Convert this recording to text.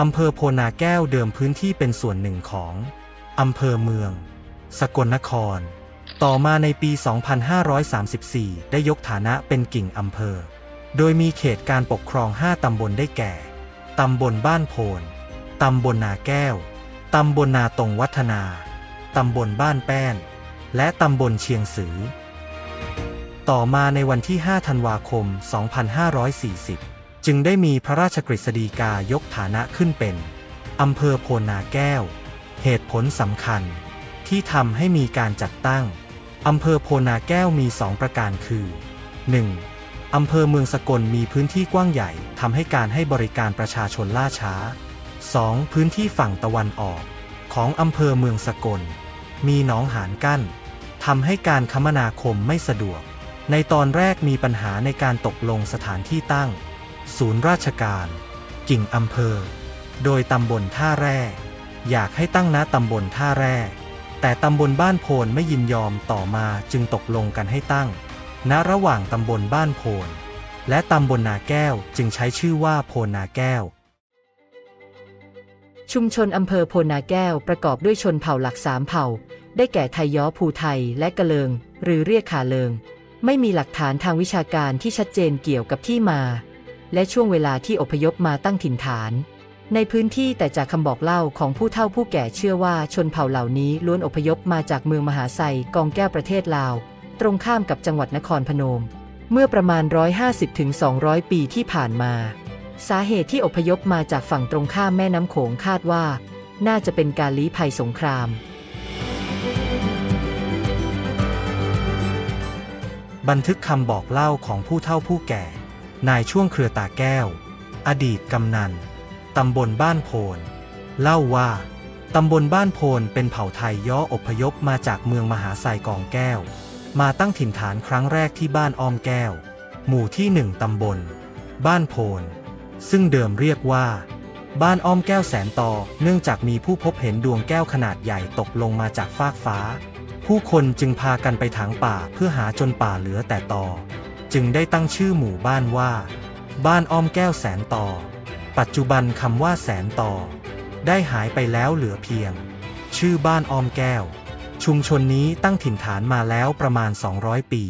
อำเภอโพนาแก้วเดิมพื้นที่เป็นส่วนหนึ่งของอำเภอเมือง สกลนคร ต่อมาในปี 2534 ได้ยกฐานะเป็นกิ่งอำเภอ โดยมีเขตการปกครอง 5 ตำบลได้แก่ ตำบลบ้านโพน ตำบลนาแก้ว ตำบลนาตรงวัฒนา ตำบลบ้านแป้น และตำบลเชียงสือ ต่อมาในวันที่ 5 ธันวาคม 2540 จึงได้มีพระราชกฤษฎีกายกฐานะขึ้นเป็นอำเภอโพนาแก้ว เหตุผลสำคัญ ที่ทำให้มีการจัดตั้งอำเภอโพนาแก้วมี2ประการคือ 1. อำเภอเมืองสกลมีพื้นที่กว้างใหญ่ทำให้การให้บริการประชาชนล่าช้า 2. พื้นที่ฝั่งตะวันออกของอำเภอเมืองสกล มีหนองหานกั้นทำให้การคมนาคมไม่สะดวก ในตอนแรกมีปัญหาในการตกลงสถานที่ตั้ง ศูนย์ราชการ กิ่งอำเภอ โดยตำบลท่าแร่ อยากให้ตั้งณตำบลท่าแร่ แต่ตำบลบ้านโพนไม่ยินยอมต่อมาจึงตกลงกันให้ตั้ง ณระหว่างตำบลบ้านโพนและตำบลนาแก้วจึงใช้ชื่อว่าโพนนาแก้ว ชุมชนอำเภอโพนาแก้วประกอบด้วยชนเผ่าหลักสามเผ่า ได้แก่ไทยย้อภูไทยและกะเลิง หรือเรียกขาเลิง ไม่มีหลักฐานทางวิชาการที่ชัดเจนเกี่ยวกับที่มา และช่วงเวลาที่อพยพมาตั้งถิ่นฐาน ในพื้นที่แต่จากคำบอกเล่าของผู้เฒ่าผู้แก่เชื่อว่าชนเผ่าเหล่านี้ล้วนอพยพมาจากเมืองมหาไซกองแก้วประเทศลาว ตรงข้ามกับจังหวัดนครพนม เมื่อประมาณ 150-200 ปีที่ผ่านมา สาเหตุที่อพยพมาจากฝั่งตรงข้ามแม่น้ำโขงคาดว่า น่าจะเป็นการลี้ภัยสงครามบันทึกคำบอกเล่าของผู้เฒ่าผู้แก่ นายช่วงเครือตาแก้ว อดีตกำนัน ตำบลบ้านโพน เล่าว่า ตำบลบ้านโพนเป็นเผ่าไทยย่ออพยพมาจากเมืองมหาไซกองแก้ว มาตั้งถิ่นฐานครั้งแรกที่บ้านอ้อมแก้ว หมู่ที่หนึ่งตำบล บ้านโพน ซึ่งเดิมเรียกว่า บ้านอ้อมแก้วแสนตอเนื่องจากมีผู้พบเห็นดวงแก้วขนาดใหญ่ตกลงมาจากฟากฟ้า ผู้คนจึงพากันไปถางป่าเพื่อหาจนป่าเหลือแต่ตอ จึงได้ตั้งชื่อหมู่บ้านว่า บ้านอ้อมแก้วแสนต่อ ปัจจุบันคำว่าแสนต่อ ได้หายไปแล้วเหลือเพียง ชื่อบ้านอ้อมแก้ว ชุมชนนี้ตั้งถิ่นฐานมาแล้วประมาณ 200 ปี